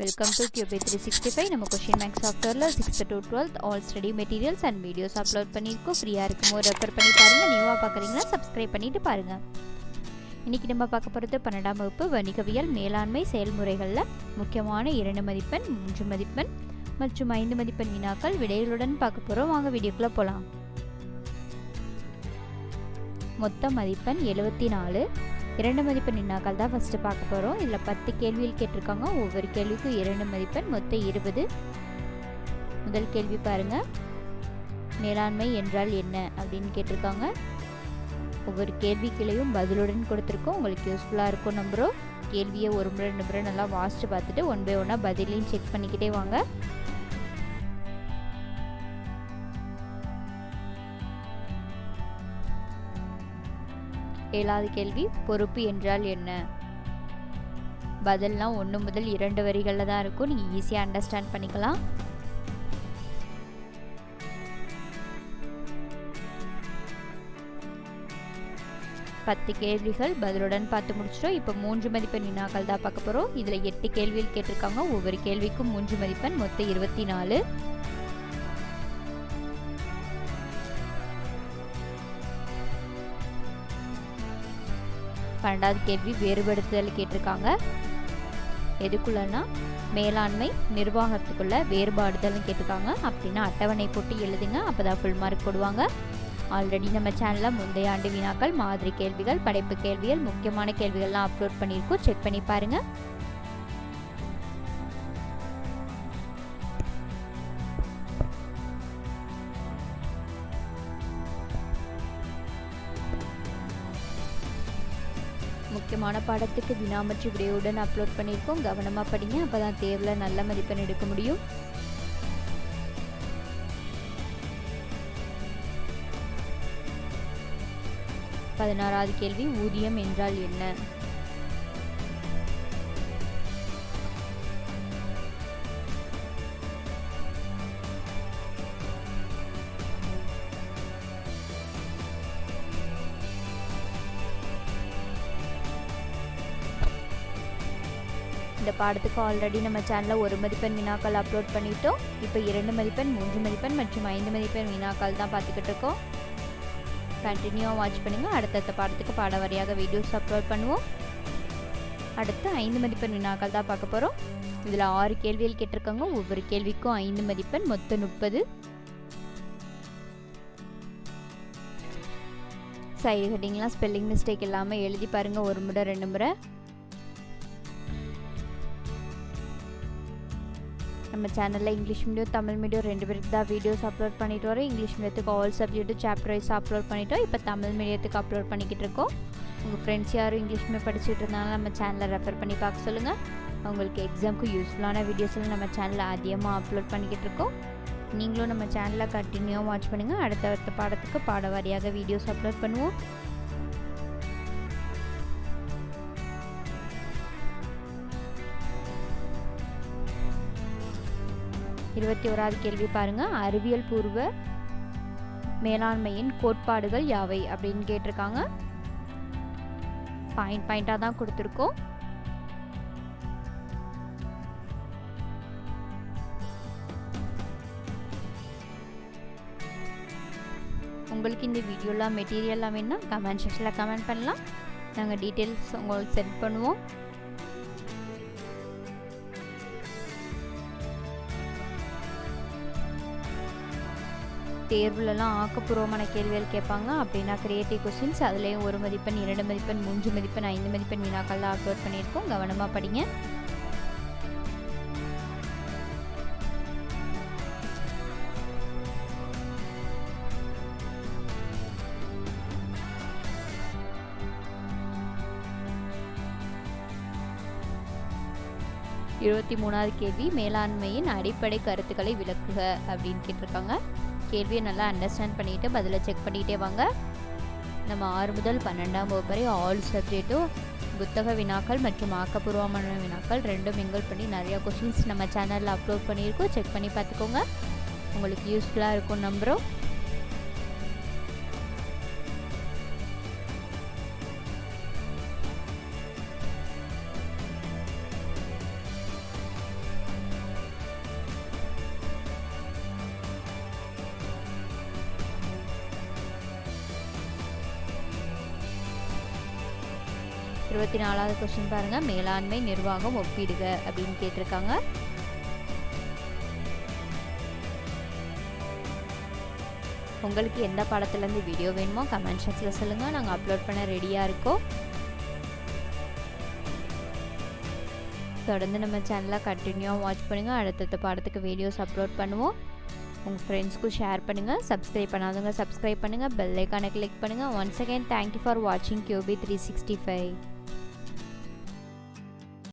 Welcome to QB three sixty five நம்ம question மேக்ஸ் சாஃப்ட்வேரில் sixth to twelfth all study materials and videos upload பண்ணியிருக்கோம். ஃப்ரீயாக இருக்கும்போது ரெஃபர் பண்ணி பாருங்கள் நியூவாக பார்க்குறீங்கன்னா சப்ஸ்கிரைப் பண்ணிட்டு பாருங்கள் இன்றைக்கி நம்ம பார்க்க போகிறது பன்னெண்டாம் வகுப்பு வணிகவியல் மேலாண்மை செயல்முறைகளில் முக்கியமான இரண்டு மதிப்பெண் மூன்று மதிப்பெண் மற்றும் ஐந்து மதிப்பெண் வினாக்கள். விடைகளுடன் பார்க்க போகிறோம் வாங்க வீடியோக்குள்ளே போகலாம் மொத்த மதிப்பெண் எழுபத்தி நாலு. இரண்டு மதிப்பெண் வினாக்கள் தான் ஃபஸ்ட்டு பார்க்க போகிறோம் இதில் பத்து கேள்வியில் கேட்டிருக்காங்க. ஒவ்வொரு கேள்விக்கும் இரண்டு மதிப்பெண் மொத்தம் இருபது. முதல் கேள்வி பாருங்கள் மேலாண்மை என்றால் என்ன அப்படின்னு கேட்டிருக்காங்க. ஒவ்வொரு கேள்விக்கிளையும் பதிலுடன் கொடுத்துருக்கோம். உங்களுக்கு யூஸ்ஃபுல்லாக இருக்கும் நம்புகிறோம் கேள்வியை ஒரு முறை ரெண்டு முறை நல்லா வாசித்து பார்த்துட்டு ஒன் பை ஒன்னாக பதிலையும் செக் பண்ணிக்கிட்டே வாங்க. ஏழாவது கேள்வி பொறுப்பு என்றால் என்ன? பதில்லாம் ஒன்று முதல் இரண்டு வரிகளில் தான் இருக்கும். நீங்கள் ஈஸியாக அண்டர்ஸ்டாண்ட் பண்ணிக்கலாம். பத்து கேள்விகள் பதிலுடன் பார்த்து முடிச்சிட்டோம். இப்போ மூன்று மதிப்பெண் வினாக்கள் தான் பார்க்க போகிறோம் இதில் எட்டு கேள்விகள் கேட்டிருக்காங்க. ஒவ்வொரு கேள்விக்கும் மூன்று மதிப்பெண் மொத்தம் இருபத்தி நாலு. பன்னெண்டாவது கேள்வி வேறுபடுத்துதல் கேட்டிருக்காங்க. எதுக்குள்ளன்னா மேலாண்மை நிர்வாகத்துக்குள்ள வேறுபாடுதல்னு கேட்டிருக்காங்க. அப்படின்னா அட்டவணை போட்டு எழுதுங்க அப்போ தான் ஃபுல் மார்க் போடுவாங்க. ஆல்ரெடி நம்ம சேனலில் முந்தைய ஆண்டு வினாக்கள் மாதிரி கேள்விகள் படைப்பு கேள்விகள் முக்கியமான கேள்விகள்லாம் அப்லோட் பண்ணியிருக்கோம். செக் பண்ணி பாருங்கள் முக்கியமான பாடத்துக்கு வினாமற்று விடையுடன் அப்லோட் பண்ணியிருக்கோம். கவனமாக படிங்க. அப்போ தான் தேர்வில் நல்ல மதிப்பெண் எடுக்க முடியும். பதினாறாவது கேள்வி ஊதியம் என்றால் என்ன? இந்த பாடத்துக்கு ஆல்ரெடி நம்ம சேனலில் ஒரு மதிப்பெண் வினாக்கள் அப்லோட் பண்ணிட்டோம். இப்போ இரண்டு மதிப்பெண் மூன்று மதிப்பெண் மற்றும் ஐந்து மதிப்பெண் வினாக்கள் தான் பார்த்துக்கிட்டு இருக்கோம். கண்டினியூவாக வாட்ச் பண்ணுங்கள் அடுத்தடுத்த பாடத்துக்கு பாட வரியாக வீடியோஸ் அப்லோட் பண்ணுவோம். அடுத்து ஐந்து மதிப்பெண் வினாக்கள் தான் பார்க்க போகிறோம் இதில் ஆறு கேள்விகள் கேட்டிருக்காங்க. ஒவ்வொரு கேள்விக்கும் ஐந்து மதிப்பெண் மொத்தம் முப்பது. சைடு ஹெட்டிங்லாம் ஸ்பெல்லிங் மிஸ்டேக் இல்லாமல் எழுதி பாருங்கள் ஒரு முறை ரெண்டு முறை. நம்ம சேனலில் இங்கிலீஷ் மீடியம் தமிழ் மீடியம் ரெண்டு பேருக்கு தான் வீடியோஸ் அப்லோட் பண்ணிட்டு வரோம். English மீடியத்துக்கு all subject chapter wise upload பண்ணிட்டோம். இப்போ தமிழ் மீடியத்துக்கு அப்லோட் பண்ணிக்கிட்டு இருக்கோம். உங்கள் ஃப்ரெண்ட்ஸ் யாரும் இங்கிலீஷ் மீடியம் படிச்சுட்டு இருந்தாலும் நம்ம சேனலை ரெஃபர் பண்ணி பார்க்க சொல்லுங்கள் அவங்களுக்கு எக்ஸாமுக்கு யூஸ்ஃபுல்லான வீடியோஸ்லாம் நம்ம சேனலில் அதிகமாக அப்லோட் பண்ணிக்கிட்டு இருக்கோம். நீங்களும் நம்ம சேனலில் கண்டினியூவாக வாட்ச் பண்ணுங்கள் அடுத்த அடுத்த பாடத்துக்கு பாட வாரியாக வீடியோஸ் அப்லோட் பண்ணுவோம். இருபத்தி ஓராவது கேள்வி பாருங்க. அறிவியல் பூர்வ மேலாண்மையின் கோட்பாடுகள் யாவை? அப்படின்னு கேட்டிருக்காங்க. பாயிண்ட் பாயிண்டாக தான் கொடுத்துருக்கோம். உங்களுக்கு இந்த வீடியோலாம் மெட்டீரியல்லாம் வேணுன்னா கமெண்ட் செக்ஷனில் கமெண்ட் பண்ணலாம். நாங்கள் டீட்டெயில்ஸ் உங்களுக்கு சென்ட் பண்ணுவோம். தேர்வுலலாம் ஆக்கப்பூர்வமான கேள்விகள் கேட்பாங்க. அப்படின்னா கிரியேட்டிவ் கொஸ்டின்ஸ் அதுலேயும் ஒரு மதிப்பெண் இரண்டு மதிப்பெண் மூன்று மதிப்பெண் ஐந்து மதிப்பெண் வினாக்கள்லாம் அப்லோட் பண்ணியிருக்கோம். கவனமாக படிங்க. இருபத்தி மூணாவது கேள்வி மேலாண்மையின் அடிப்படை கருத்துக்களை விளக்குக அப்படின்னு கேட்டிருக்காங்க. கேள்வியை நல்லா அண்டர்ஸ்டாண்ட் பண்ணிவிட்டு பதிலை செக் பண்ணிகிட்டே வாங்க. நம்ம ஆறு முதல் பன்னெண்டாம் வகுப்பு வரை ஆல் சப்ஜெக்ட்டும் புத்தக வினாக்கள் மற்றும் ஆக்கப்பூர்வமான வினாக்கள் ரெண்டும் மிங்கிள் பண்ணி நிறையா கொஷின்ஸ் நம்ம சேனலில் அப்லோட் பண்ணியிருக்கோம். செக் பண்ணி பார்த்துக்கோங்க. உங்களுக்கு யூஸ்ஃபுல்லாக இருக்கும் நம்புகிறோம் இருபத்தி நாலாவது கொஸ்டின் பாருங்கள் மேலாண்மை நிர்வாகம் ஒப்பிடுக அப்படின்னு கேட்டிருக்காங்க. உங்களுக்கு எந்த பாடத்துலேருந்து வீடியோ வேணுமோ கமெண்ட் செக்ஷனில் சொல்லுங்கள் நாங்கள் அப்லோட் பண்ண ரெடியாக இருக்கோம். தொடர்ந்து நம்ம சேனலை கண்டினியூவாக வாட்ச் பண்ணுங்கள் அடுத்தடுத்த பாடத்துக்கு வீடியோஸ் அப்லோட் பண்ணுவோம். உங்கள் ஃப்ரெண்ட்ஸ்க்கும் ஷேர் பண்ணுங்கள் சப்ஸ்கிரைப் பண்ணாதவங்க சப்ஸ்கிரைப் பண்ணுங்கள் பெல் ஐக்கானை கிளிக் பண்ணுங்கள் once again thank you for வாட்சிங் கியூபி த்ரீ சிக்ஸ்டி ஃபைவ்